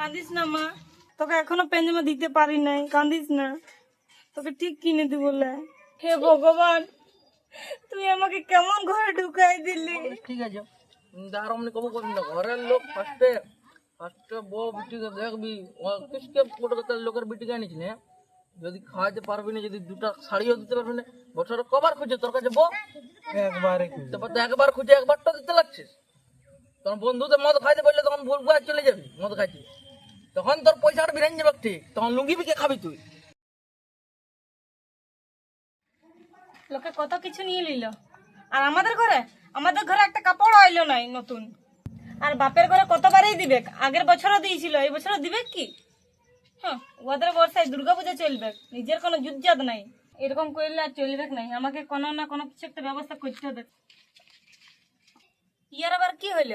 কাঁদিস না মা। তোকে এখনও পেঞ্জামা দিতে পারি নাই কাঁদিস না। তোকে ঠিক কিনে দিব বলে হে ভগবান তুই আমাকে কেমন ঘরে ঢুকাই দিলি? ঠিক আছে। আর অমনি কব করবি না ঘরের লোক ফার্স্টে ফার্স্টে বউ বিটিকে দেখবি। কিসকে কলকাতার লোকের বিটিকে আনিস না। যদি খাওয়াতে পারবি না যদি দুটা শাড়িও দিতে পারবি না। বছরে কবার খুঁজে তোর কাছে বউ? একবারে তারপর তো একবার খুঁজে একবারটা দিতে লাগছিস। তখন বন্ধুতে মদ খাইতে পারলে তখন ভুল চলে যাবি মদ খাইতে। তখন তোর পয়সাটা বেরিয়ে যাবে ঠিক, তখন লুঙ্গি বিকে খাবি তুই। লোকে কত কিছু নিয়ে নিল। আর আমাদের ঘরে আমাদের ঘরে একটা কাপড় আইলো নাই নতুন। আর বাপের ঘরে কতবারই দিবে? আগের বছরও দিয়েছিল, এই বছরও দিবে কি? হ্যাঁ ওদের বর্ষায় দুর্গাপূজা চলবে, নিজের কোনো যুদ্ধজাত নাই। এরকম করলে আর চলবে নাই? আমাকে কোনো না কোনো কিছু একটা ব্যবস্থা করতে হবে। ইয়ার আবার কি হইল?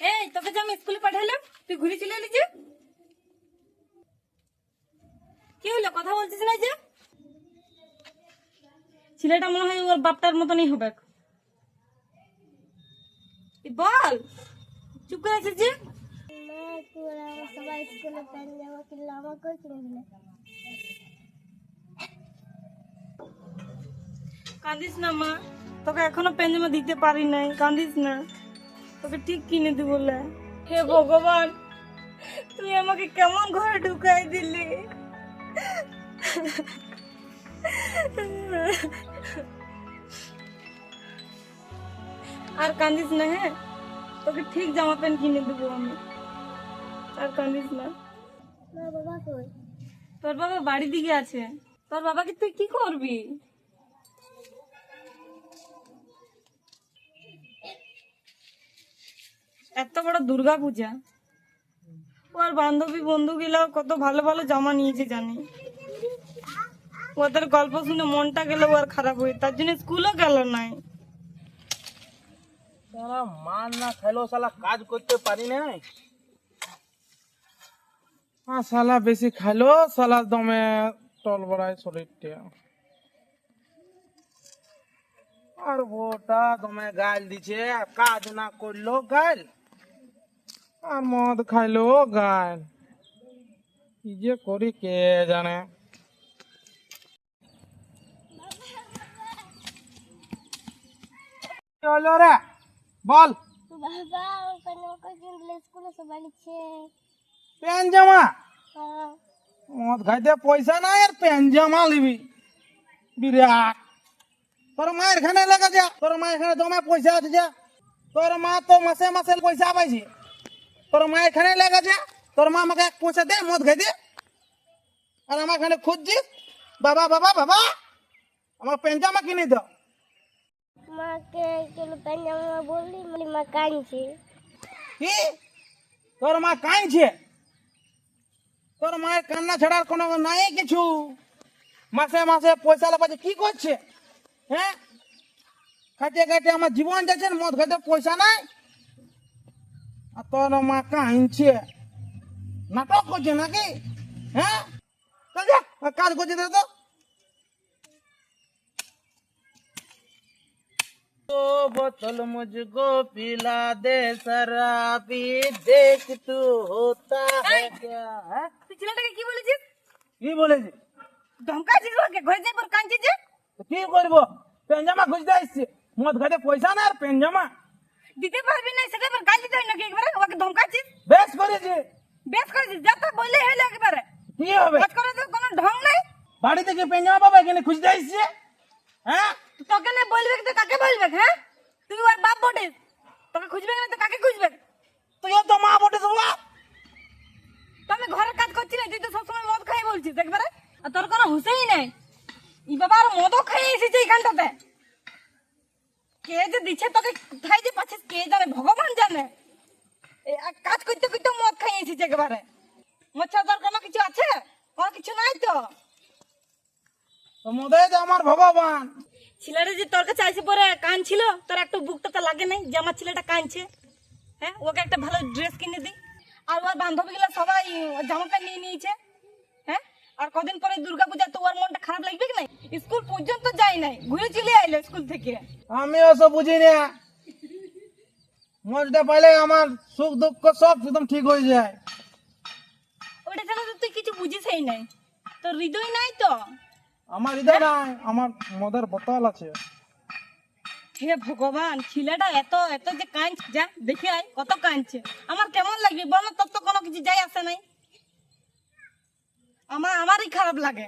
এই, তোকে যে আমি স্কুলে পাঠালাম, তুই ঘুরে চলে এলি যে। কি হলো, কথা বলছিস না যে? ছেলেটা মনে হয় ওর বাপটার মতনই হবে। বল, চুপ করে আছিস যে? প্যান্ট কান্দিস না মা, তোকে এখনও পেঞ্জামা দিতে পারি নাই কান্দিস না। তোকে ঠিক কিনে দিব হে ভগবান তুই আমাকে কেমন ঘরে ঢুকাই দিলি? আর কান্দিস না হ্যাঁ? তোকে ঠিক জামা প্যান্ট কিনে দেবো আমি। আর কান্দিস না। বাবা কই? তোর বাবা বাড়ি দিকে আছে। তোর বাবাকে তুই কি করবি? এত বড় দুর্গা পূজা। ওর বান্ধবী বন্ধু গুলো কত ভালো ভালো জামা নিয়েছে জানি। ওদের গল্প শুনে মনটা গেল আর খারাপ হয়ে, তার জন্য স্কুলও গেল নাই মার না খাইলেও সালা কাজ করতে পারি নাই আর সালা বেশি খাইলো সালা দমে টল বড়ায় শরীরটা। আর বউটা দমে গাল দিছে কাজ না করল, গাল। আর মদ খাইলো গাল কি যে করি কে জানে? হলো রে? বল। বাবা ওখানে কিনলে স্কুলে সবাই নিচ্ছে। প্যান জামা? হ্যাঁ। মদ খাইতে পয়সা নাই আর প্যান জামা নিবি। বিরাট। তোর মা এখানে লেগে যা। তোর মা এখানে জমা পয়সা আছে যা। তোর মা তো মাসে মাসে পয়সা পাইছি। তোর মা এখানে লেগে যা তোর মা আমাকে এক পয়সা দে মদ খাই দে। আর আমার এখানে খুঁজছিস বাবা বাবা বাবা আমার প্যান জামা কিনে দাও। মাকে কিলো প্যান্ট জামা বললি মানে মা কাঁদছে। কি? তোর মা কাঁদছে? তোর মায়ের কান্না ছাড়ার কোনো নাই কিছু? মাসে মাসে পয়সা লাপাচ্ছে কি করছে? হ্যাঁ? খাইতে খাইতে আমার জীবন যাচ্ছে মদ খাইতে পয়সা নাই। তোর মা কাঁদছে নাটক করছে নাকি হ্যাঁ চল যা, কাজ করছে দে তো तो बोतल मुझको पिला दे शराबी देख तू होता है क्या हैं? তুই ছেলেটাকে কি বলেছিস কি বলেছি ধমকাছিস ওকে ঘরে যাই পর কাঁদছিস যে তো কি করবো পেঞ্জামা খুঁজতে আসছে মদ খাইতে পয়সা না আর পেঞ্জামা দিতে পারবি না সেটা এবার গাল দিতে হয় নাকি একবারে? ওকে ধমকাছিস বেশ করেছে। বেশ করেছিস যা তা বললে হইল একবারে। কি হবে? কাজ করে তো কোনো ঢং নাই। বাড়ি থেকে পেঞ্জামা পাবা এখানে খুঁজতে আসছে। হ্যাঁ? তোকে না বলবে তো কাকে বলবে হ্যাঁ? তুই ওর বাপ বটিস। তোকে খুঁজবে না তো কাকে খুঁজবে? তুইও তো মা বটে তোলা তো আমি ঘরে কাজ করছি না তুই তো সবসময় মদ খাই বলছিস একবারে। আর তোর কোনো হুঁশেই নাই। ই বাবা আর মদও খাই এসেছে এইখানটাতে। কে যে দিচ্ছে তোকে কোথায় যে পাচ্ছিস কে জানে ভগবান জানে। কাজ করতে করতে মদ খাই এসেছে একেবারে। মচ্ছা তোর কোনো কিছু আছে? কোনো কিছু নাই তো? তো মদে যে আমার ভগবান। ছেলেটা যে তোর কাছে আসে পরে কান ছিল তোর একটু বুকটাতে লাগে নাই যে আমার ছেলেটা কাঁদছে। হ্যাঁ ওকে একটা ভালো ড্রেস কিনে দিই আর ওর বান্ধবীগুলো সবাই জামা প্যান্ট নিয়ে নিয়েছে। আর কদিন পরে দুর্গা পূজা তো ওর মনটা খারাপ লাগবে কি নাই? স্কুল পর্যন্ত যাই নাই ঘুরে চলে আইলো স্কুল থেকে। আমি ওসব বুঝি না। মজটা পাইলে আমার সুখ দুঃখ সব একদম ঠিক হয়ে যায়। ওটা ছাড়া তো তুই কিছু বুঝিসই নাই। তোর হৃদয় নাই তো? আমার হৃদয় নাই আমার মদের বোতল আছে। হে ভগবান ছেলেটা এত এত যে কাঁদছে। যা দেখে আয় কত কাঁদছে। আমার কেমন লাগবে বল না, তোর তো কোনো কিছু যাই আসে নাই। আমার আমারই খারাপ লাগে।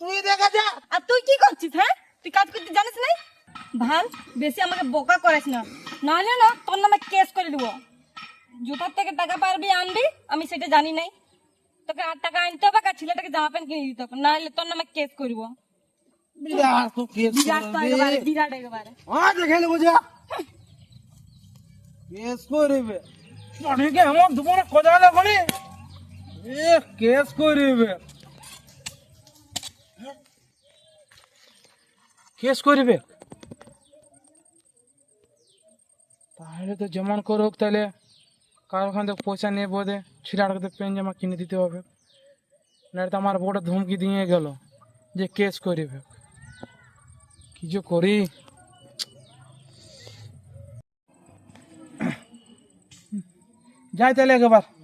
তুই দেখা যা। আর তুই কি করছিস হ্যাঁ? তুই কাজ করতে জানিস নাই? ভালো বেশি আমাকে বোকা করিস না। নাহলে না তোর নামে কেস করে দিব। জুতার থেকে টাকা পারবি আনবি আমি সেটা জানি নাই। তোকে আট টাকা আনতে হবে আর ছেলেটাকে জামা প্যান্ট কিনে দিতে হবে। নাহলে তোর নামে কেস করব বিরাট তো কেস বিরাট তো একেবারে বিরাট একেবারে। দেখে নেব যা। কেস করিবে অনেকে এমন দুপুরে কোদালে করি এ, কেস করিবে। কেস করিবে? তাহলে তো যেমন করুক, তাহলে কারও ওখান থেকে পয়সা নিয়ে বোধে ছিলাটাকে তো পেন জামা কিনে দিতে হবে। না তো আমার বউটা ধমকি দিয়ে গেল যে কেস করিবে। কি যে করি? যাই তাহলে একবার।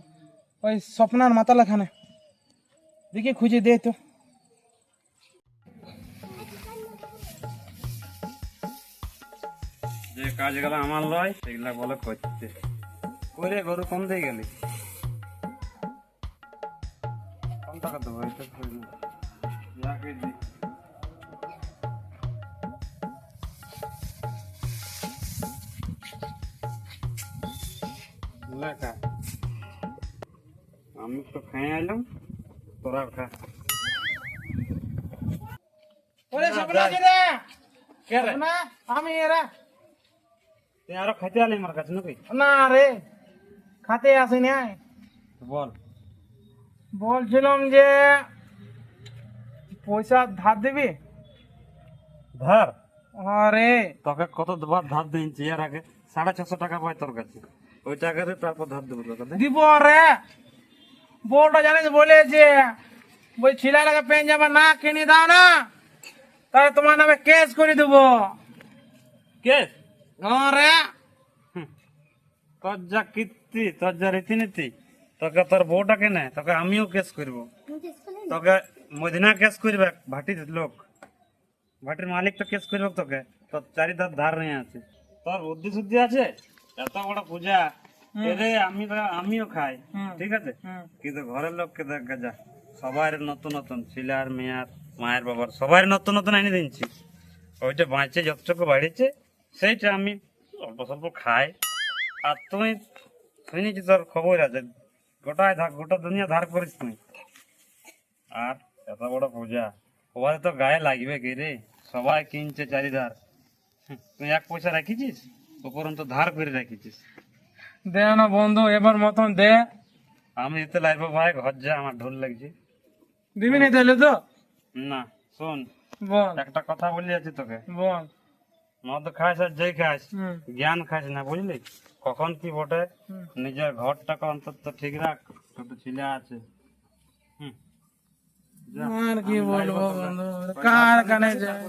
ওই স্বপ্নার মাতাল এখানে। দেখি খুঁজে দে তো। যে কাজগুলো আমার লয়, সেগুলা বলে করতে। করে গরু কম দিয়ে গেলি। কম টাকা দেবো, এটা। লেখা। আমি তো খাই আইলাম তোরা খা। ওরে স্বপ্না কি রে? স্বপ্না আমি এরা তুই আরও খাইতে আলি আমার কাছে নাকি? না রে খাতে আসি নাই। বল। বলছিলাম যে পয়সা ধার দিবি? ধার? আরে। তোকে কত বার ধার দিয়েছি? এর আগে সাড়ে ছশো টাকা পাই তোর কাছে। ওই টাকাতে তারপর ধার দেবো তোকে দিব রে। বউটা জানিস বলেছে ওই ছেলেটাকে পেন জামা না কিনে দাও না তাহলে তোমার নামে কেস করে দেবো। কে রে। তোর যা কীর্তি তোর যা রীতিনীতি তোকে তোর বউটা কেনে তোকে আমিও কেস করব। তোকে মদিনা কেস করবে ভাটির লোক। ভাটির মালিক তো কেস করবে তোকে তোর চারিধার ধার নিয়ে আছে। তোর বুদ্ধি শুদ্ধি আছে? এত বড় পূজা। এরে আমি আমিও খাই ঠিক আছে? কিন্তু ঘরের লোককে দেখ যা সবার নতুন নতুন ছেলের মেয়ার মায়ের বাবার সবাই নতুন নতুন এনে দিচ্ছি ওইটা বাঁচে যতটুকু বাড়িছে সেইটা আমি অল্প স্বল্প খাই। আর তুই শুনেছি তোর খবর আছে? গোটায় ধার গোটা দুনিয়া ধার করিস তুই। আর এত বড় পূজা। সবাই তো গায়ে লাগবে কি রে? সবাই কিনছে চারিধার। তুই এক পয়সা রাখিছিস? উপরন্ত ধার করে রাখিছিস। দে না বন্ধু এবার মতন দে। আমি দিতে লাগবো ভাই ঘর যা আমার ঢোল লাগছে। দিবি না তাহলে তো? না শোন। বল। একটা কথা বলি আছি তোকে। বল। মদ খাস আর যেই খাস জ্ঞান খাস না বুঝলি? কখন কি বটে? নিজের ঘরটাকে অন্তত ঠিক রাখ ছোট ছেলে আছে। আর কি বলব বন্ধু? কার কানে যায়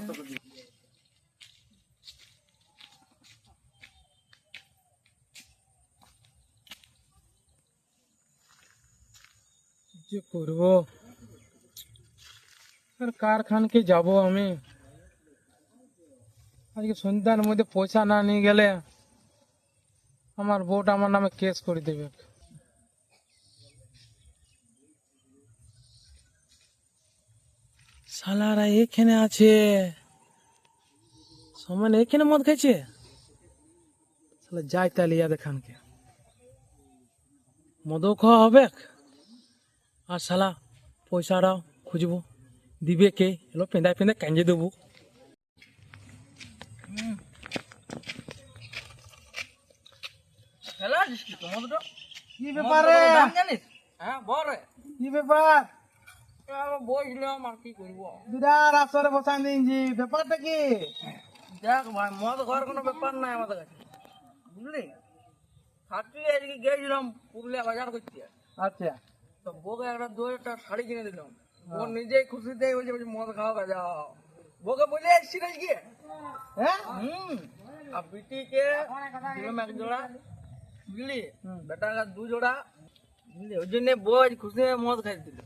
কি করব? আর কারখানকে যাব আমি। আজকে সন্ধ্যার মধ্যে পয়সা না নিয়ে গেলে আমার বউটা আমার নামে কেস করে দেবে। শালারা এখানে আছে। সমান এখানে মদ খাইছে? যাই তাহলে ইয়াদের খানকে। মদও খাওয়া হবে। আর শালা পয়সাটাও খুঁজবো দিবে কে এলো পেঁদায় পেঁদায় কাঞ্জে দেবো কি তোমার দুটো কি ব্যাপারে জানিস হ্যাঁ বল কি ব্যাপার বসলাম আর কি করব বিরাট আসরে বসান দিনছি ব্যাপারটা কি দেখ ভাই মদ ঘর কোনো ব্যাপার নাই আমাদের কাছে বুঝলি থাকতে আজকে গিয়েছিলাম পুরুলিয়া বাজার করতে আচ্ছা তো বউকে একটা দু একটা শাড়ি কিনে দিলাম। ও নিজেই খুশিতে বলছে বলছে মদ খাওয়া গা যাও। বউকে বলে এসছি নাকি হ্যাঁ? হুম। আর বিটিকে দিলাম এক জোড়া। বুঝলি? বেটা দু জোড়া। বুঝলি? ওই জন্য বউ আজ খুশি হয়ে মদ খাই দিল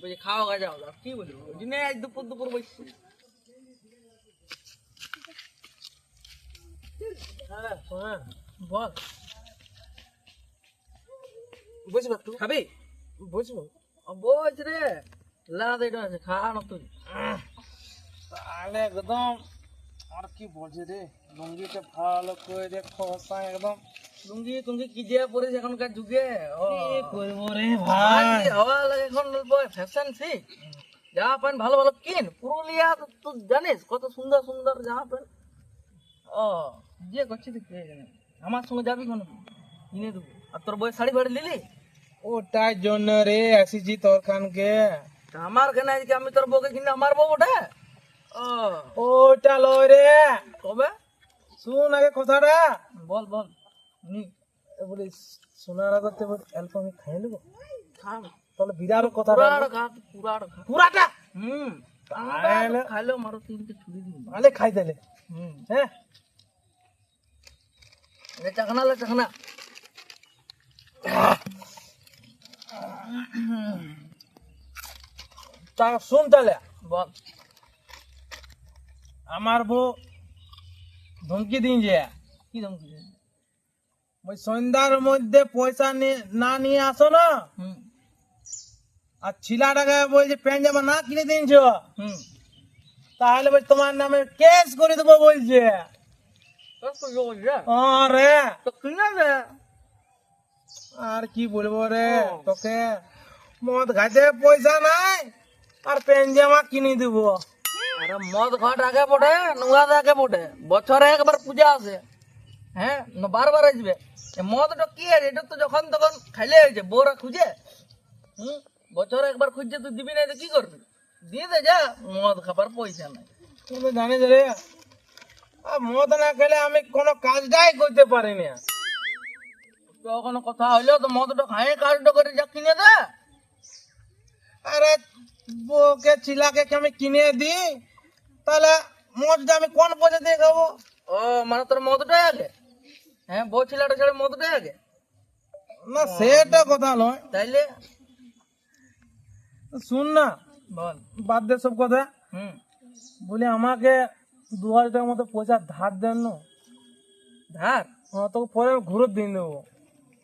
বলছে খাওয়া গা যাও। আর কি বলব? ওই জন্য আজ দুপুর দুপুর বসছি। হ্যাঁ হ্যাঁ বল। বুঝবে একটু খাবি? বুঝব? বস রে। লাদ এটা আছে খা না তুই। তাহলে একদম আর কি বলছে রে? লুঙ্গিটা ভালো করে দে খসা একদম। লুঙ্গি টুঙ্গি কি যে পড়েছে এখনকার যুগে? ও। করব রে ভাই হাওয়া লাগে এখন ফ্যাশন শিখ জামা প্যান্ট ভালো ভালো কিন? পুরুলিয়া তো তুই জানিস কত সুন্দর সুন্দর জামা প্যান্ট ও যে করছি তুই কে আমার সঙ্গে যাবি কোন কিনে দেবো। আর তোর বই শাড়ি ফাড়ি নিলি? ওটার জন্য রে আসিছি তোর খানকে আমার কেন আজকে আমি তোর বউকে কিনে আমার বউ ওটা ও। ওটা লয় রে। কবে? শুন আগে কথাটা। বল বল। নি বলি শোনার আগে তো অল্প আমি খাই নেব। তাহলে বিরাট খা পুরাটা? হুম। তাহলে- খাইলেও মারো তিনটে ছুরি দিন তাহলে খাই দিলে হুম। হ্যাঁ? এ চাখনা লে চাখনা তা শুন তাহলে আমার বউ ধমকি দিন যে কি ধমকি? ওই সন্ধ্যার মধ্যে পয়সা না নিয়ে আসো না। আর ছিলাটাকে বলছে প্যান্ট জামা না কিনে দিনছ তাহলে বলছে তোমার নামে কেস করে দেবো বলছে। রে কিনে দে। আর কি বলব রে? তোকে মদ খাইতে পয়সা নাই আর প্যান্ট জামা কিনে দিব। আরে মদ ঘাট আগে পড়ে নুয়াদ আগে পড়ে বছরে একবার পূজা আছে। হ্যাঁ বারবার আসবে। মদটা কি আছে এটা তো যখন তখন খাইলে হয়েছে বউরা খুঁজে। হুম? বছরে একবার খুঁজছে তুই দিবি না কি করবি? দিয়ে দে যা মদ খাবার পয়সা নাই। তুমি জানিস রে মদ না খেলে আমি কোনো কাজটাই করতে পারি না। কখনো কথা হইলেও তো মদটা খাই কাজটা করে যা কিনে দে? আরে বউকে ছিলাকে কি আমি কিনে দিই? তাহলে মদটা আমি কোন পয়সা দিয়ে খাব? ও মানে তোর মদটাই আগে? হ্যাঁ বউ ছেলেটা ছেড়ে মদটাই আগে? না সেটা কথা নয়। তাইলে? শুন না বল। বাদ দে সব কথা। হুম। বলি আমাকে দু হাজার টাকার মতো পয়সা ধার দেন না। ধার? হ্যাঁ তোকে পরে আমি ঘুরে দিন দেবো।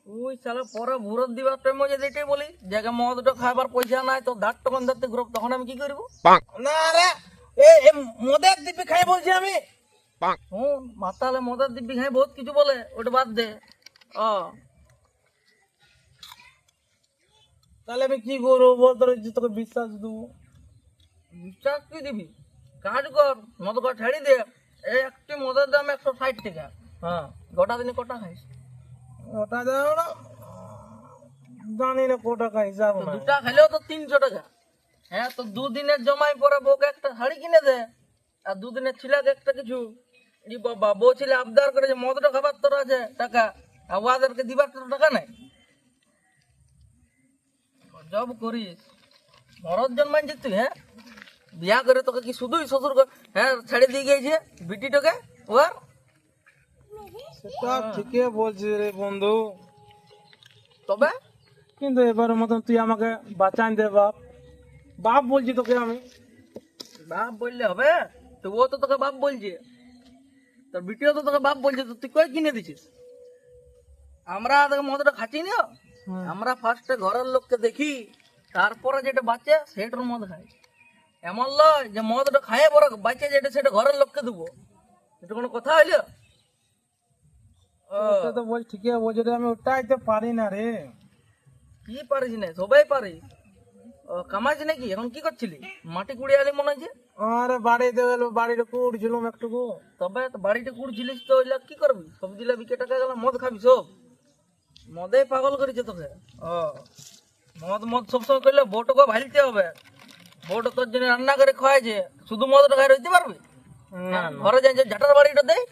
ওই সালা পরে ঘুরত দিবার টাইম যদি এটাই বলি। জায়গা মদটা খাবার পয়সা নাই তো ধার তখন ধরতে ঘুরব তখন আমি কি করব? না রে এ এ মদের দিবি খাই বলছি আমি। হুম মাতালে মদের দিব্যি খাই বহুত কিছু বলে ওটা বাদ দে। ও তাহলে আমি কি করব বল তোর তোকে বিশ্বাস দেবো। বিশ্বাস কি দিবি? কাজ কর মদ কর ছেড়ে দে। একটি মদের দাম একশো ষাট টাকা। হ্যাঁ গোটা দিনে কটা খাইস? ওটা না। জানি না কত টাকা হিসাব না। দুটা খেলেও তো তিনশো টাকা। হ্যাঁ তো দুদিনের জমাই পরে বউকে একটা শাড়ি কিনে দে। আর দুদিনের ছিলাকে একটা কিছু। ই বাবা বউ ছেলে আবদার করে যে মদটা খাবার তোর আছে টাকা। আর ওয়াদেরকে দিবার তোর টাকা নাই। জব করিস। মরদ জন্মাইছে তুই হ্যাঁ? বিয়া করে তোকে কি শুধুই শ্বশুর হ্যাঁ ছেড়ে দিয়ে গিয়েছে বিটিটাকে? ওর সেটা ঠিকই বলছিস রে বন্ধু। তবে? কিন্তু এবারের মতন তুই আমাকে বাঁচান দে বাপ। বাপ বলছি তোকে আমি। বাপ বললে হবে? তো ও তো তোকে বাপ বলছে। তোর বিটিও তো তোকে বাপ বলছে তো তুই কই কিনে দিছিস? আমরা তোকে মদটা খাচ্ছি না। আমরা ফার্স্টে ঘরের লোককে দেখি তারপরে যেটা বাচ্চা সেটার মদ খাই। এমন লয় যে মদটা খাইয়ে পরে বাচ্চা যেটা সেটা ঘরের লোককে দেবো। এটা কোনো কথা হইল? তো বল ঠিকই বলছি রে আমি ওটাই তো পারি না রে। কি পারিস না? সবাই পারিস ও কামাইছি নাকি? এখন কি করছিলি? মাটি কুড়িয়ে আলি মনে হচ্ছে আরে বাড়িতে গেলো বাড়িতে উঠছিলাম একটুকু। তবে তো বাড়িতে কুড়ছিলিস তো ওইলা কি করবি? সবজিলা বিকে টাকা গেল মদ খাবি সব? মদে পাগল করেছে তোকে। ও মদ মদ সবসময় করলে বউটাকে ভালতে হবে। বউটা তোর জন্য রান্না করে খাওয়াইছে শুধু মদটা খাই রইতে পারবি? না ঘরে যাই যে ঝাটার বাড়িটা দেয়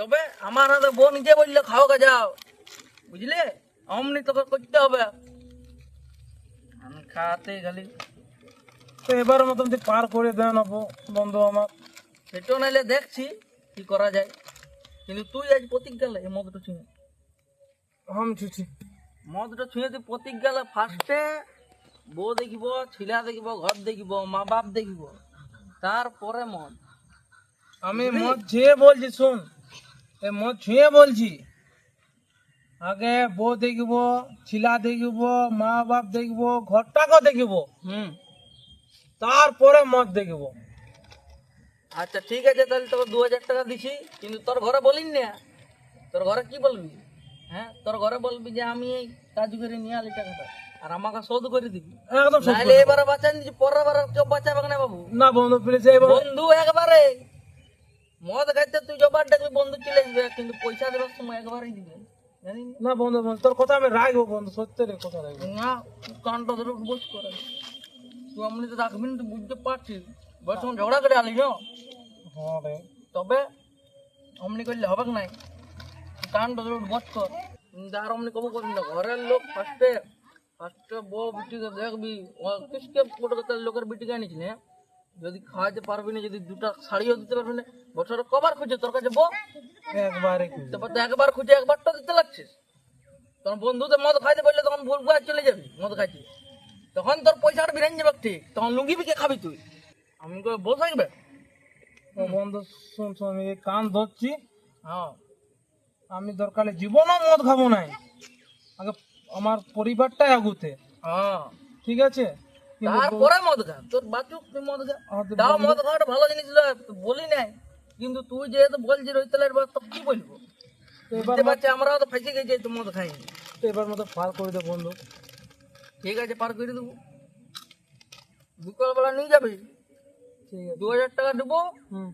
তবে আমার হাতে বউ নিজে বললে খাও গা যাও। বুঝলে? অমনি তোকে করতে হবে। আমি খাতে খালি তো এবার মতন তুই পার করে দেন অপ- বন্ধু আমার। সেটাও নাইলে দেখছি কি করা যায়। কিন্তু তুই আজ প্রতীক গেলে এই মদটা ছুঁয়ে। হাম ছুছি মদটা ছুঁয়ে তুই প্রতীক গেলে ফার্স্টে বউ দেখিব ছিলা দেখিব ঘর দেখিব মা বাপ দেখিব। তারপরে মদ। আমি মদ ছুঁয়ে বলছি শুন। এ মদ ছুঁয়ে বলছি। আগে বউ দেখব ছিলা দেখব মা বাপ দেখব ঘরটাকে দেখব হুম? তারপরে মদ দেখব। আচ্ছা ঠিক আছে তাহলে তোকে দু হাজার টাকা দিছি কিন্তু তোর ঘরে বলিন না। তোর ঘরে কি বলবি? হ্যাঁ তোর ঘরে বলবি যে আমি এই কাজ করে নিয়ে আলি টাকাটা আর আমাকে শোধ করে দিবি। একদম নাহলে এবারে বাঁচান দিচ্ছি পরের বার কেউ বাঁচাবে না বাবু। না বন্ধু প্লিজ এবার বন্ধু একবারে। মদ খাইতে তুই জবার ডাকবি বন্ধু চলে আসবে কিন্তু পয়সা দেবার সময় একবারেই দিবে। না বন্ধু বন্ধু তোর কথা আমি রাখব বন্ধু সত্যি কথা রাখব। না কানটা ধরে বস করে। তুই এমনি তো রাখবি না তুই বুঝতে পারছিস? বয়স সময় ঝগড়া করে আলি না? হ্যাঁ রে। তবে অমনি করলে হবে নাই? কানটা ধরে বস কর। আর অমনি কম করবি না ঘরের লোক ফার্স্টে ফার্স্টে বউ বিটিকে দেখবি। ও কিসকে লোকের বিটিকে আনিস না? যদি খাওয়াতে পারবি না যদি দুটা শাড়িও দিতে পারবি না বছরে কবার খুঁজে তোর কাছে বউ? একবারে তারপর তো একবার খুঁজে একবারটা দিতে লাগছিস। তখন বন্ধুতে মদ খাইতে পারলে তখন ভুল করে চলে যাবি মদ খাইতে। তখন তোর পয়সাটা বিরান যাবে ঠিক তখন লুঙ্গি বিকে খাবি তুই। আমি বসে থাকবে? বন্ধু শুন শুন কান ধরছি। হ্যাঁ। আমি দরকারে জীবনও মদ খাব নাই। আগে আমার পরিবারটাই আগুতে। হ্যাঁ। ঠিক আছে? তারপরে মদ খা। তোর বাচুক তুই মদ খা। তাও মদ খাওয়াটা ভালো জিনিস বলি নাই। কিন্তু তুই যেহেতু বলছিস ওই তেলের তো কি বলব? বুঝতে পারছি আমরাও তো ফাঁসে গেছি তো মদ খাইনি। এবার মতো পার করে দে বন্ধু। ঠিক আছে পার করে দেবো। বিকালবেলা নিয়ে যাবি? ঠিক দু হাজার টাকা দেবো। হুম।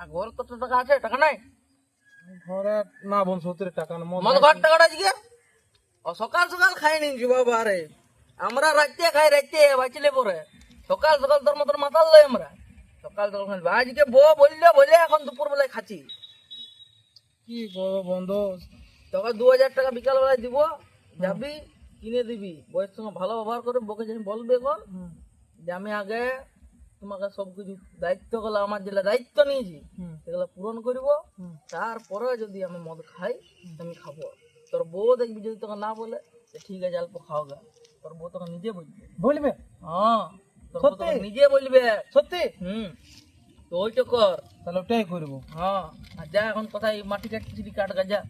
আর ঘর কত টাকা আছে? টাকা নাই? ঘরে না সত্যি টাকা না মদ ঘর টাকাটা আজকে? সকাল সকাল খাই নিয়েছি বাবা আরে আমরা রাতে খাই রাতে বাঁচলে পরে। সকাল সকাল তোর মতন মাতাল লই আমরা। সকাল সকাল খাই। আজকে বউ বললে বলে এখন দুপুর বেলায় খাচ্ছি। কি করব বন্ধু? তোকে দু হাজার টাকা বিকাল বেলায় দিব যাবি কিনে দিবি। বইয়ের সঙ্গে ভালো ব্যবহার করে বকে যেন বলবে এখন যে আমি আগে তোমাকে সব কিছু দায়িত্বগুলো আমার যেগুলো দায়িত্ব নিয়েছি সেগুলো পূরণ করব। তারপরে যদি আমি মদ খাই আমি খাব। তোর বউ দেখবি যদি তোকে না বলে ঠিক আছে অল্প খাও গা তোর বউ তোকে নিজে বলবে। বলবে? হ্যাঁ তোর বউ তোকে নিজে বলবে। সত্যি? হুম তো ওইটা কর। তাহলে ওটাই করব। হ্যাঁ আর যা এখন কোথায় মাটি কাটছি কাট গা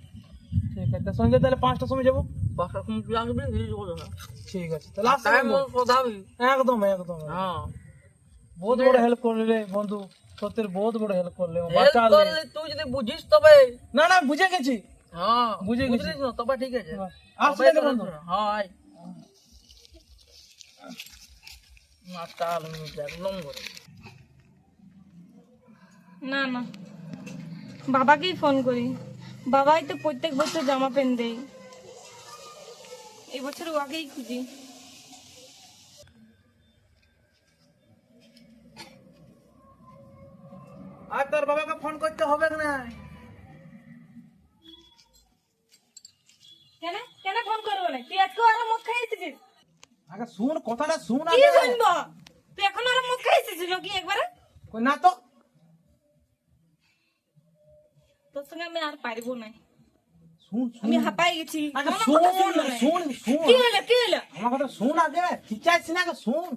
ঠিক আছে সঙ্গে তাহলে পাঁচটার সময় যাব। পাঁচটার সময় তুই আসবি এই বলো না। ঠিক আছে তাহলে টাইম কথা একদম একদম। হ্যাঁ। বহুত বড় হেল্প করলে বন্ধু। সত্যি বহুত বড় হেল্প করলে বাঁচালে তুই যদি বুঝিস তবে। না না বুঝে গেছি। হ্যাঁ বুঝে গেছি। তবে ঠিক আছে। আসলে বন্ধু। হ্যাঁ চাল আমি দেখলাম করে না না। বাবাকেই ফোন করি। বাবাই তো প্রত্যেক বছর জামা প্যান্ট দেয়। এই বছর ওকেই খুঁজি। আর তোর বাবাকে ফোন করতে হবে না? কেন? কেন ফোন করব না? তুই আজকে আরও মদ খাই এসেছিস? আগে শুন কথাটা শুন কি আগে। শুনব? তুই এখন আরও মদ খাই এসেছিস নাকি একবারে? কই না তো। তোর সঙ্গে আমি আর পারব না। শুন শুন। আমি হাঁপাই গেছি। আগে শুন। শুন শুন। কি হলো কি হলো? আমার কথা শুন আগে। খিচাইছি না আগে শুন।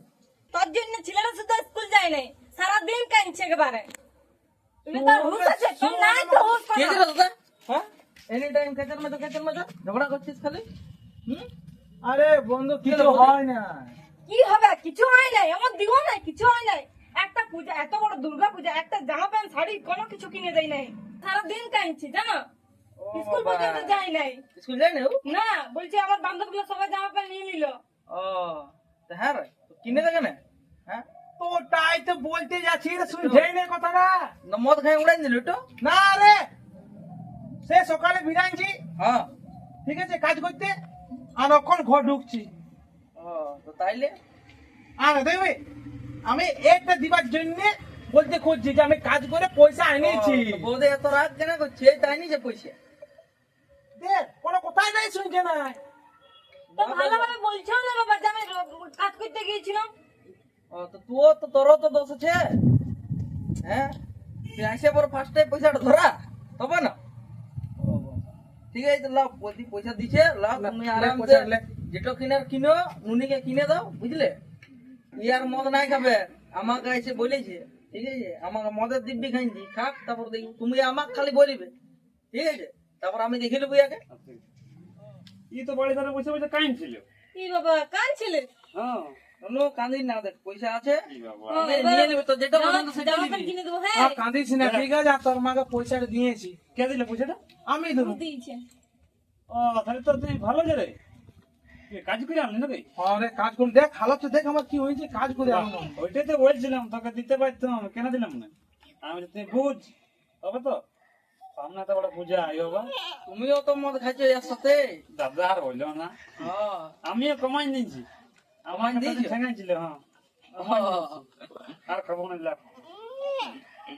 তোর জন্য ছেলেরা শুধু স্কুল যায় নাই সারাদিন কাঁদছে একেবারে। তুমি তো হুশ আছে তোর নাই তো হুশ কে দিল দাদা হ্যাঁ? এনি টাইম কেচার মতো কেচার মতো ঝগড়া করছিস খালি? হুম? আরে বন্ধু কিছু হয় না কি হবে? কিছু হয় নাই? আমার দিও নাই কিছু হয় নাই। একটা পূজা এত বড় দুর্গা পূজা একটা জামা প্যান্ট শাড়ি কোনো কিছু কিনে দেয় নাই। সারাদিন কাঁদছি জানো? স্কুল পর্যন্ত যাই নাই। স্কুল যাই না? না বলছি আমার বান্ধবগুলো সবাই জামা প্যান্ট নিয়ে নিল। ও হ্যাঁ কিনে দেবে না? হ্যাঁ? তো তাই তো বলতে যাচ্ছি শুনছেই না কথাটা। না মদ খাই উড়াই দিল তো না রে সে সকালে বিরাইছি হ্যাঁ। ঠিক আছে কাজ করতে। এখন ঘর ঢুকছি। ও তো তাইলে? আর দেখবে আমি একটা দিবার জন্য বলতে খুঁজছি যে আমি কাজ করে পয়সা তো বৌদি এত রাগ কেন করছে? তাই নিছে পয়সা। দেখ কোনো কথাই নাই শুনছে না। তো ভালোভাবে বলছো না বাবা যে আমি কাজ করতে গিয়েছিলাম? ও তো তুও তো তোরও তো দোষ আছে। হ্যাঁ? তুই আসে পর ফার্স্টে পয়সাটা ধরা। তবে না? ঠিক আছে লাভ বলছি পয়সা দিছে লাভ তুমি আরাম পয়সা লে। যেটা কিনার কিনো নুনিকে কিনে দাও বুঝলে? ইয়ার মদ নাই খাবে আমাকে এসে বলেছে ঠিক আছে আমাকে মদের দিব্যি খাইছি খাক তারপর দেখি তুমি আমাকে খালি বলিবে ঠিক আছে? তারপর আমি দেখে নেব ইয়াকে। ই তো বাড়ি ধারে বসে বসে কাইন ছিল ই বাবা কান ছেলে হ্যাঁ। কোনো কান্দি না দেখ পয়সা আছে। কি বাবা ও, নিয়ে নেবে তো যেটা পছন্দ সেটা জামা নিবি। প্যান্ট কিনে দেবো হ্যাঁ। আর না ঠিক আছে আর তোর মাকে পয়সাটা দিয়েছি। কে দিলে পয়সাটা? আমি দেবো। দিয়েছে। ও তাহলে তো তুই ভালো যে রে। কাজ করে আনলি নাকি? আরে কাজ করে দেখ হালত তো দেখ আমার কি হয়েছে কাজ করে আনো ওইটাই তো বলছিলাম তোকে দিতে পারতাম কেন দিলাম না? আমি তুই বুঝ তবে তো? সামনে তো বড় পূজা আই বাবা। তুমিও তো মদ খাইছো এর সাথে দাদা আর হইল না। হ্যাঁ। আমিও কমাই নিয়েছি। আমার হ্যাঁ। আর খাব না লাভ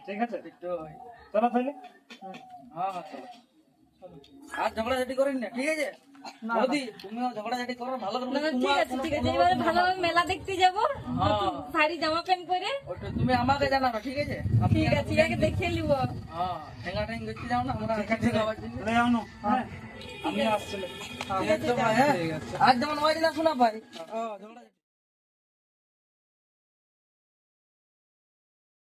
ঠিক আছে? চলো তাহলে। হ্যাঁ হ্যাঁ, চলো। আর ঝগড়াঝাটি করেন না ঠিক আছে? তুমিও করো ভালো করে ঠিক আছে ঠিক আছে কোনো এবারে ভালোভাবে মেলা দেখতে যাব। শাড়ি জামা প্যান্ট পরে। তুমি আমাকে জানাবে ঠিক আছে? ঠিক আছে আগে দেখে নিব। হ্যাঁ হ্যাঁ আমি ভাই হ্যাঁ আজ যেমন ওই দিন শোনা হ্যাঁ। ঝগড়াঝাটি